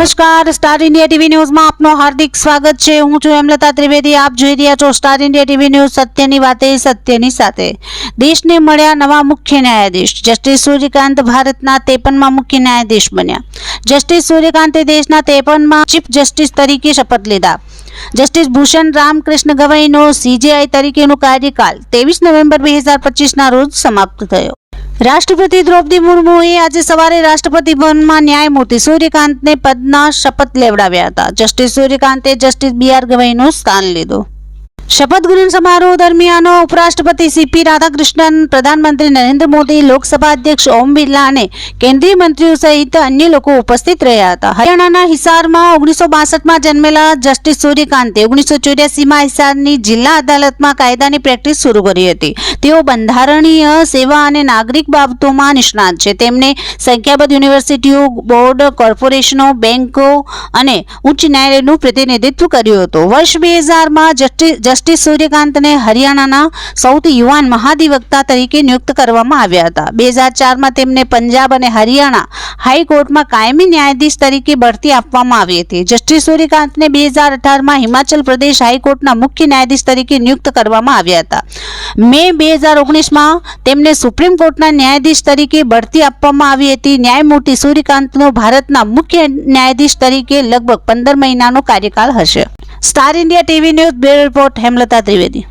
નમસ્કાર. Star India TV ન્યૂઝમાં આપનું હાર્દિક સ્વાગત છે. હું છું હેમલતા ત્રિવેદી. આપ જોઈ રહ્યા છો સ્ટાર ઇન્ડિયા ટીવી ન્યૂઝ સત્યની વાતે, સત્યની સાથે. દેશને મળ્યા નવા મુખ્ય ન્યાયાધીશ. જસ્ટિસ સૂર્યકાંત ભારતના ત્રેપનમાં મુખ્ય ન્યાયાધીશ બન્યા. જસ્ટિસ સૂર્યકાંતે દેશના ત્રેપનમાં ચીફ જસ્ટિસ તરીકે શપથ લીધા. જસ્ટિસ ભૂષણ રામકૃષ્ણ ગવાઈનો સીજેઆઈ તરીકેનો કાર્યકાલ ત્રેવીસ નવેમ્બર બે હજાર પચીસના રોજ સમાપ્ત થયો. રાષ્ટ્રપતિ દ્રૌપદી મુર્મુએ આજે સવારે રાષ્ટ્રપતિ ભવનમાં ન્યાયમૂર્તિ સૂર્યકાંતને પદના શપથ લેવડાવ્યા હતા. જસ્ટિસ સૂર્યકાંતે જસ્ટિસ બી આર ગવાઈનું સ્થાન લીધું. શપથ ગ્રહણ સમારોહ દરમિયાન ઉપરાષ્ટ્રપતિ સીપી રાધાકૃષ્ણન, પ્રધાનમંત્રી નરેન્દ્ર મોદી, લોકસભા અધ્યક્ષ ઓમ બિરલા અને કેન્દ્રીય મંત્રીઓ સહિત અન્ય લોકો ઉપસ્થિત રહ્યા હતા. હરિયાણાના હિસારમાં ઓગણીસો બાસઠમાં જન્મેલા જસ્ટિસ સૂર્યકાંતે ઓગણીસો ચોર્યાસીમાં હિસારની જિલ્લા અદાલતમાં કાયદાની પ્રેક્ટિસ શરૂ કરી હતી. તેઓ બંધારણીય સેવા અને નાગરિક બાબતોમાં નિષ્ણાત છે. તેમણે સંખ્યાબંધ યુનિવર્સિટીઓ, બોર્ડ, કોર્પોરેશનો બેન્કો અને ઉચ્ચ ન્યાયાલયનું પ્રતિનિધિત્વ કર્યું હતું. વર્ષ બે હજારમાં જસ્ટિસ સૂર્યકાંતને હરિયાણાના સૌથી યુવાન મહાધિવક્તા તરીકે નિયુક્ત કરવામાં આવ્યા હતા. બે હજાર ચારમાં તેમને પંજાબ અને હરિયાણા હાઈકોર્ટમાં કાયમી ન્યાયાધીશ તરીકે બઢતી આપવામાં આવી હતી. જસ્ટિસ સૂર્યકાંતને બે હજાર અઢારમાં હિમાચલ પ્રદેશ હાઈકોર્ટના મુખ્ય ન્યાયાધીશ તરીકે નિયુક્ત કરવામાં આવ્યા હતા. મે બે હજાર ઓગણીસમાં તેમને સુપ્રીમ કોર્ટના ન્યાયાધીશ તરીકે બઢતી આપવામાં આવી હતી. ન્યાયમૂર્તિ સૂર્યકાંતનો ભારતના મુખ્ય ન્યાયાધીશ તરીકે લગભગ પંદર મહિનાનો કાર્યકાળ હશે. Star India TV news bureau report Hemlata Trivedi.